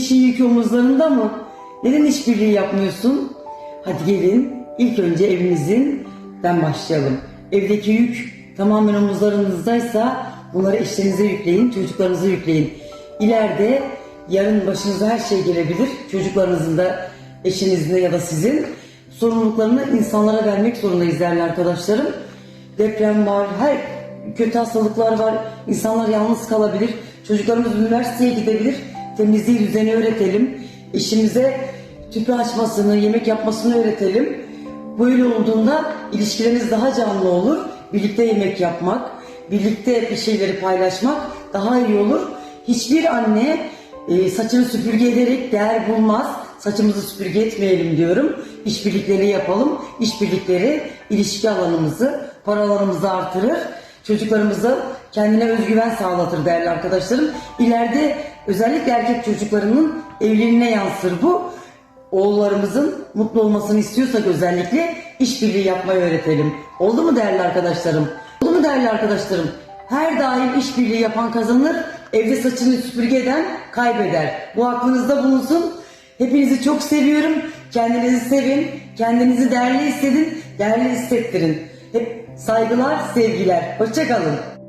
işin yükü omuzlarında mı? Neden işbirliği yapmıyorsun? Hadi gelin ilk önce evinizden başlayalım. Evdeki yük tamamen omuzlarınızdaysa bunları eşlerinize yükleyin, çocuklarınıza yükleyin. İleride yarın başınıza her şey gelebilir. Çocuklarınızın da eşinizin de ya da sizin sorumluluklarını insanlara vermek zorundayız değerli arkadaşlarım. Deprem var, her kötü hastalıklar var. İnsanlar yalnız kalabilir. Çocuklarımız üniversiteye gidebilir. Temizliği, düzeni öğretelim. Eşimize tüpü açmasını, yemek yapmasını öğretelim. Böyle olduğunda ilişkileriniz daha canlı olur. Birlikte yemek yapmak, birlikte bir şeyleri paylaşmak daha iyi olur. Hiçbir anne e, saçını süpürge ederek değer bulmaz. Saçımızı süpürge etmeyelim diyorum. İşbirlikleri yapalım. İşbirlikleri ilişki alanımızı, paralarımızı artırır. Çocuklarımıza kendine özgüven sağlatır değerli arkadaşlarım. İleride özellikle erkek çocuklarının evliliğine yansır bu. Oğullarımızın mutlu olmasını istiyorsak özellikle işbirliği yapmayı öğretelim. Oldu mu değerli arkadaşlarım? Oldu mu değerli arkadaşlarım? Her daim işbirliği yapan kazanır, evde saçını süpürge eden kaybeder. Bu aklınızda bulunsun. Hepinizi çok seviyorum. Kendinizi sevin, kendinizi değerli hissedin, değerli hissettirin. Hep saygılar, sevgiler. Hoşçakalın.